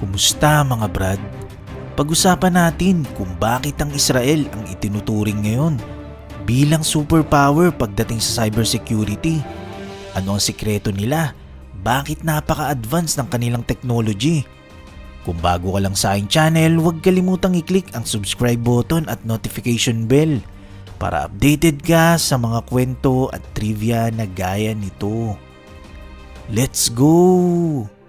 Kumusta mga brad? Pag-usapan natin kung bakit ang Israel ang itinuturing ngayon bilang superpower pagdating sa cybersecurity. Ano ang sikreto nila? Bakit napaka-advance ng kanilang technology? Kung bago ka lang sa aking channel, huwag kalimutang i-click ang subscribe button at notification bell para updated ka sa mga kwento at trivia na gaya nito. Let's go!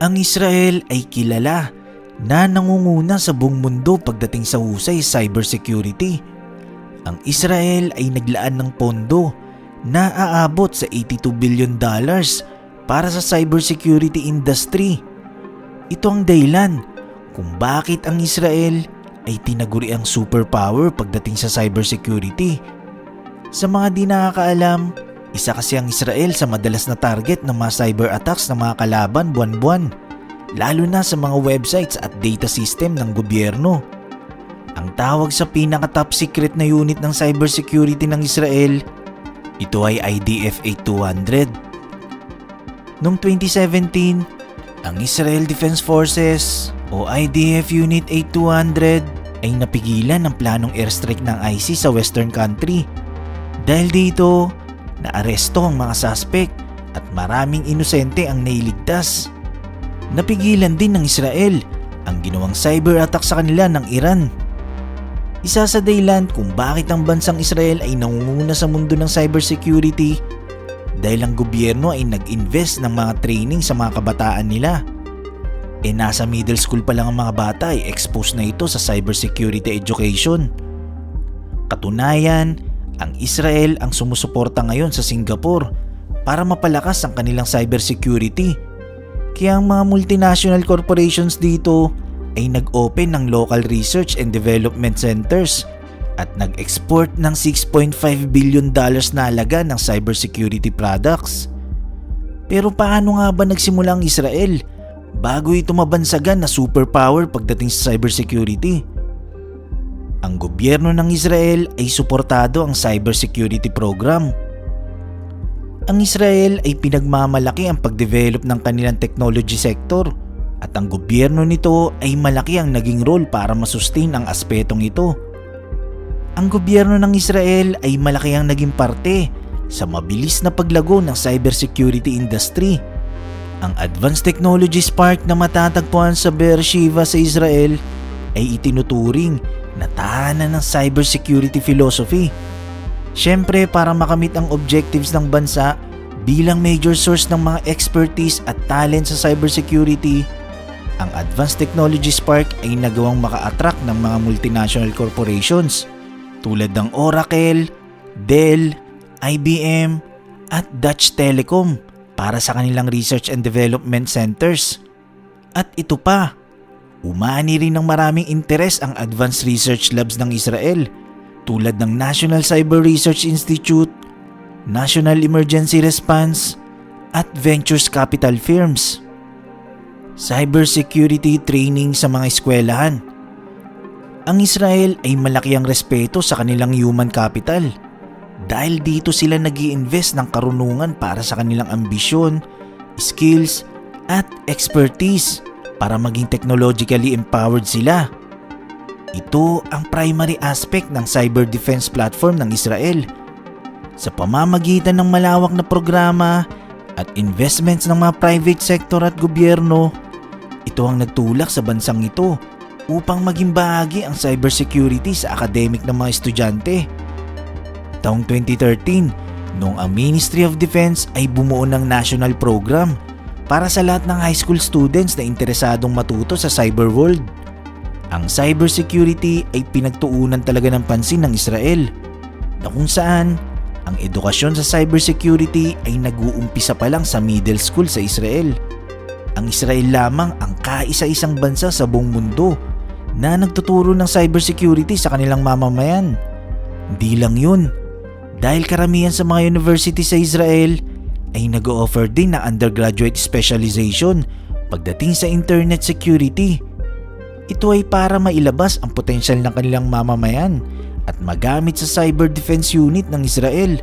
Ang Israel ay kilala na nangunguna sa buong mundo pagdating sa husay cybersecurity. Ang Israel ay naglaan ng pondo na aabot sa 82 billion dollars para sa cybersecurity industry. Ito ang dahilan kung bakit ang Israel ay tinaguri ang superpower pagdating sa cybersecurity. Sa mga di nakakaalam, isa kasi ang Israel sa madalas na target ng mga cyber attacks ng mga kalaban buwan-buwan, lalo na sa mga websites at data system ng gobyerno. Ang tawag sa pinaka-top secret na unit ng cybersecurity ng Israel, ito ay IDF 8200. Noong 2017, ang Israel Defense Forces o IDF Unit 8200 ay napigilan ng planong airstrike ng ISIS sa western country. Dahil dito, naaresto ang mga suspect at maraming inosente ang nailigtas. Napigilan din ng Israel ang ginawang cyber attack sa kanila ng Iran. Isa sa dahilan kung bakit ang bansang Israel ay nangunguna sa mundo ng cybersecurity dahil ang gobyerno ay nag-invest ng mga training sa mga kabataan nila. E nasa middle school pa lang ang mga bata ay exposed na ito sa cybersecurity education. Katunayan, ang Israel ang sumusuporta ngayon sa Singapore para mapalakas ang kanilang cybersecurity. Kaya ang mga multinational corporations dito ay nag-open ng local research and development centers at nag-export ng 6.5 billion dollars na halaga ng cybersecurity products. Pero paano nga ba nagsimula ang Israel bago ito mabansagan na superpower pagdating sa cybersecurity? Ang gobyerno ng Israel ay suportado ang cybersecurity program. Ang Israel ay pinagmamalaki ang pagdevelop ng kanilang technology sector at ang gobyerno nito ay malaki ang naging role para masustain ang aspetong ito. Ang gobyerno ng Israel ay malaki ang naging parte sa mabilis na paglago ng cybersecurity industry. Ang Advanced Technologies Park na matatagpuan sa Beersheba sa Israel ay itinuturing na tahanan ng cybersecurity philosophy. Siyempre para makamit ang objectives ng bansa bilang major source ng mga expertise at talent sa cybersecurity, ang Advanced Technologies Park ay nagawang maka-attract ng mga multinational corporations tulad ng Oracle, Dell, IBM at Dutch Telecom para sa kanilang research and development centers. At ito pa, umani rin ng maraming interes ang advanced research labs ng Israel tulad ng National Cyber Research Institute, National Emergency Response at Ventures Capital Firms. Cybersecurity training sa mga eskwelahan. Ang Israel ay malaki ang respeto sa kanilang human capital dahil dito sila nag invest ng karunungan para sa kanilang ambisyon, skills at expertise para maging technologically empowered sila. Ito ang primary aspect ng cyber defense platform ng Israel. Sa pamamagitan ng malawak na programa at investments ng mga private sector at gobyerno, ito ang nagtulak sa bansang ito upang maging bahagi ang cybersecurity sa academic ng mga estudyante. Taong 2013, noong ang Ministry of Defense ay bumuo ng national program para sa lahat ng high school students na interesadong matuto sa cyber world. Ang cybersecurity ay pinagtuunan talaga ng pansin ng Israel na kung saan ang edukasyon sa cybersecurity ay nag-uumpisa pa lang sa middle school sa Israel. Ang Israel lamang ang kaisa-isang bansa sa buong mundo na nagtuturo ng cybersecurity sa kanilang mamamayan. Hindi lang yun, dahil karamihan sa mga university sa Israel ay nag-offer din na undergraduate specialization pagdating sa internet security. Ito ay para mailabas ang potensyal ng kanilang mamamayan at magamit sa cyber defense unit ng Israel.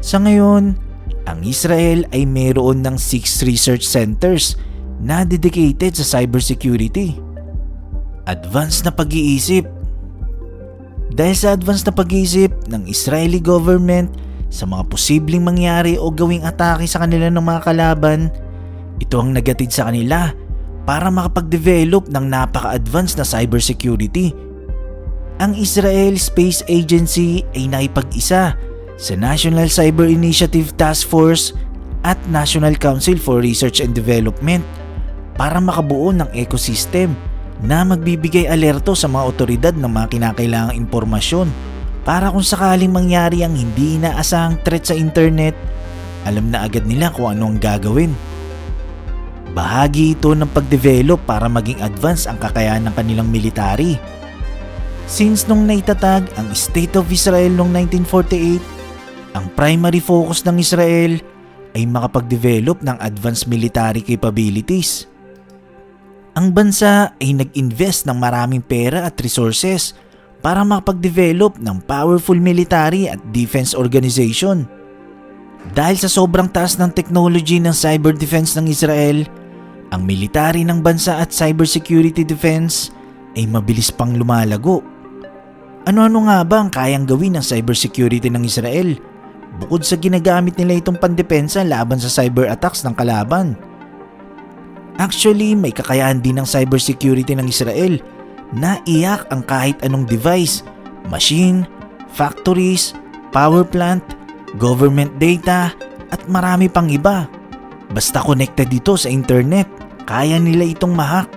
Sa ngayon, ang Israel ay mayroon ng 6 research centers na dedicated sa cybersecurity. Advanced na pag-iisip Dahil sa advanced na pag-iisip ng Israeli government sa mga posibleng mangyari o gawing atake sa kanila ng mga kalaban, ito ang nagatid sa kanila para makapag-develop ng napaka-advanced na cybersecurity. Ang Israel Space Agency ay nakipag-isa sa National Cyber Initiative Task Force at National Council for Research and Development para makabuo ng ecosystem na magbibigay alerto sa mga otoridad ng mga kinakailangang impormasyon para kung sakaling mangyari ang hindi inaasahang threat sa internet, alam na agad nila kung ano ang gagawin. Bahagi ito ng pagdevelop para maging advance ang kakayahan ng kanilang military. Since nung naitatag ang State of Israel noong 1948, ang primary focus ng Israel ay makapag-develop ng advanced military capabilities. Ang bansa ay nag-invest ng maraming pera at resources para makapag-develop ng powerful military at defense organization. Dahil sa sobrang taas ng technology ng cyber defense ng Israel, ang military ng bansa at cybersecurity defense ay mabilis pang lumalago. Ano-ano nga ba ang kayang gawin ng cybersecurity ng Israel bukod sa ginagamit nila itong pandepensa laban sa cyber attacks ng kalaban? Actually, may kakayahan din ng cybersecurity ng Israel na iyak ang kahit anong device, machine, factories, power plant, government data at marami pang iba. Basta connected dito sa internet, kaya nila itong mahack.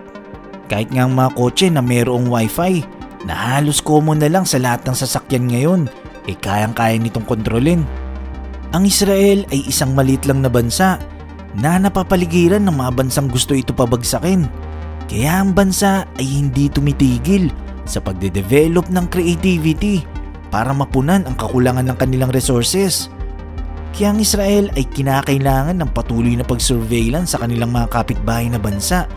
Kahit nga ang mga kotse na mayroong wifi na halos common na lang sa lahat ng sasakyan ngayon, eh kayang-kaya nitong kontrolin. Ang Israel ay isang maliit lang na bansa na napapaligiran ng mga bansang gusto ito pabagsakin. Kaya ang bansa ay hindi tumitigil sa pagde-develop ng creativity para mapunan ang kakulangan ng kanilang resources. Kaya ang Israel ay kinakailangan ng patuloy na pag-surveillance sa kanilang mga kapitbahay na bansa.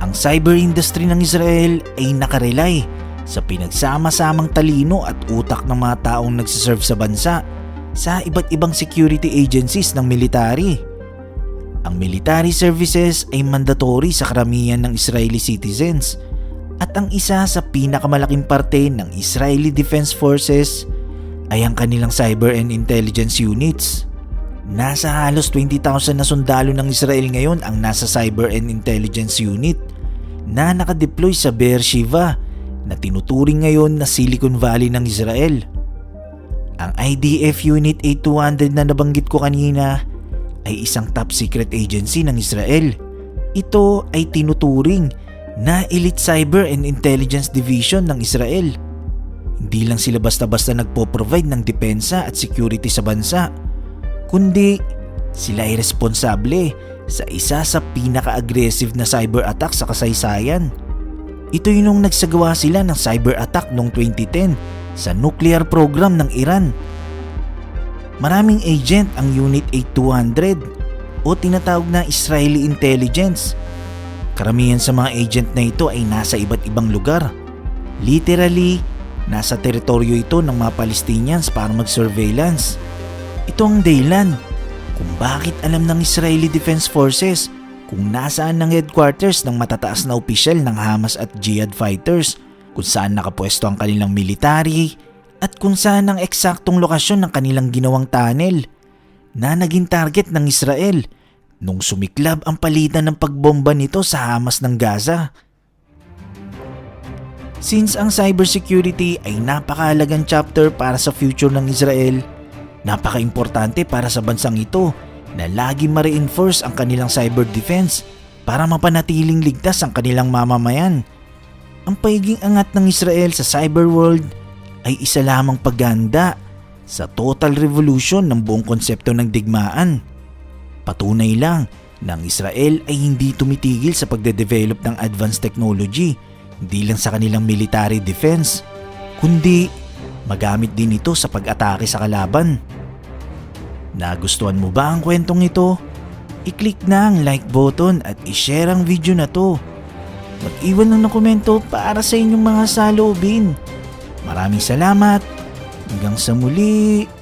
Ang cyber industry ng Israel ay nakarelay sa pinagsama-samang talino at utak ng mga taong nagsiserve sa bansa sa iba't ibang security agencies ng military. Ang military services ay mandatory sa karamihan ng Israeli citizens at ang isa sa pinakamalaking parte ng Israeli Defense Forces ay ang kanilang cyber and intelligence units. Nasa halos 20,000 na sundalo ng Israel ngayon ang nasa cyber and intelligence unit na nakadeploy sa Beersheba na tinuturing ngayon na Silicon Valley ng Israel. Ang IDF Unit 8200 na nabanggit ko kanina ay isang top secret agency ng Israel. Ito ay tinuturing na Elite Cyber and Intelligence Division ng Israel. Hindi lang sila basta-basta nagpo-provide ng depensa at security sa bansa, kundi sila ay responsable sa isa sa pinaka-aggressive na cyber attack sa kasaysayan. Ito yung nung nagsagawa sila ng cyber attack noong 2010 sa nuclear program ng Iran Maraming agent ang Unit 8200 o tinatawag na Israeli Intelligence. Karamihan sa mga agent na ito ay nasa iba't ibang lugar. Literally, nasa teritoryo ito ng mga Palestinians para mag-surveillance. Ito ang dahilan kung bakit alam ng Israeli Defense Forces kung nasaan ang headquarters ng matataas na opisyal ng Hamas at Jihad fighters, kung saan nakapwesto ang kanilang military, at kung saan ang eksaktong lokasyon ng kanilang ginawang tunnel na naging target ng Israel nung sumiklab ang palitan ng pagbomba nito sa Hamas ng Gaza. Since ang cybersecurity ay napakahalagang chapter para sa future ng Israel, napaka-importante para sa bansang ito na lagi ma-reinforce ang kanilang cyber defense para mapanatiling ligtas ang kanilang mamamayan. Ang pagiging angat ng Israel sa cyber world ay isa lamang pagganda sa total revolution ng buong konsepto ng digmaan. Patunay lang na ang Israel ay hindi tumitigil sa pagde-develop ng advanced technology, hindi lang sa kanilang military defense, kundi magamit din ito sa pag-atake sa kalaban. Nagustuhan mo ba ang kwentong ito? I-click na ang like button at i-share ang video na to. Mag-iwan lang ng komento para sa inyong mga saloobin. Maraming salamat. Hanggang sa muli.